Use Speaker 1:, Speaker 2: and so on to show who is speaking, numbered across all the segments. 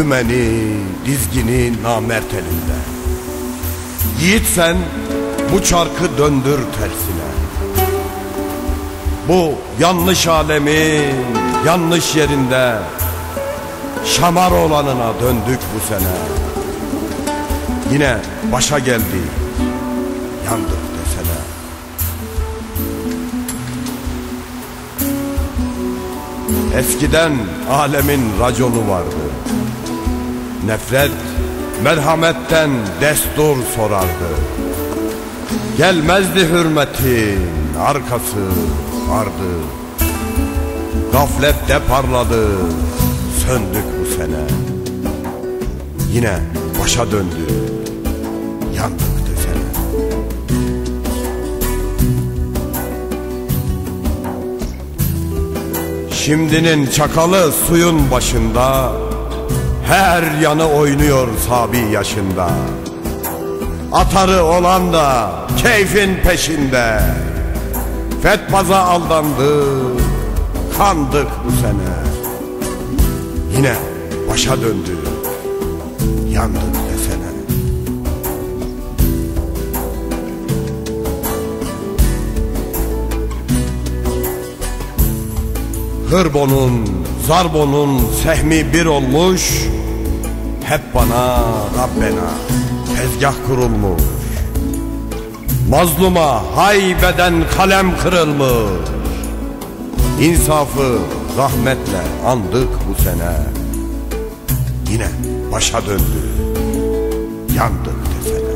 Speaker 1: dümeni, dizgini namert elinde. Yiğit sen bu çarkı döndür tersine. Bu yanlış alemin yanlış yerinde Şamar olanına döndük bu sene. Yine başa geldi, yandık desene. Eskiden alemin raconu vardı. Nefret, merhametten destur sorardı. Gelmezdi hürmetin arkası vardı. Gaflette parladı, söndük bu sene. Yine başa döndü, yandık. Şimdinin çakalı suyun başında Her yanı oynuyor sabi yaşında. Atarı olan da keyfin peşinde. Fetpaza aldandı Kandık bu sene. Yine başa döndü Yandık desene Hırbonun, Zarbon'un sehmi bir olmuş Hep bana, Rabbena. Tezgah kurulmuş. Mazluma haybeden kalem kırılmış. İnsafı rahmetle andık bu sene. Yine başa döndü Yandık desene.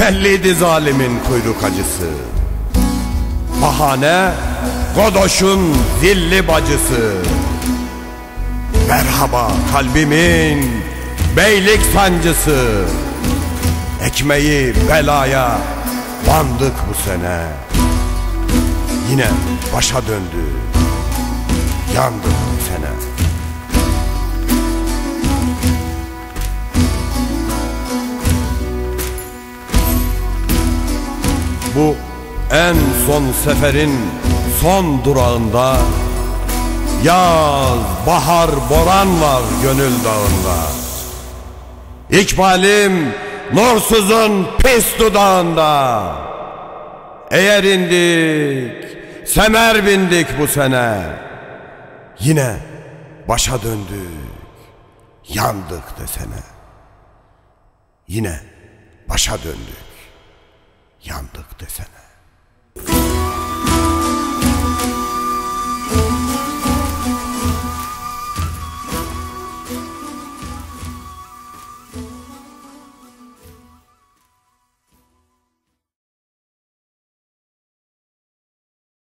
Speaker 1: Belliydi zalimin kuyruk acısı Bahane Godoş'un zilli bacısı. Merhaba kalbimin beylik sancısı. Ekmeği belaya bandık bu sene. Yine başa döndü. Yandık bu sene. Bu en son seferin son durağında Yaz, bahar, boran var gönül dağında. İkbalim nursuzun pis dudağında. Eğer indik, semer bindik bu sene Yine başa döndük, yandık desene. Yine başa döndük yandık desene.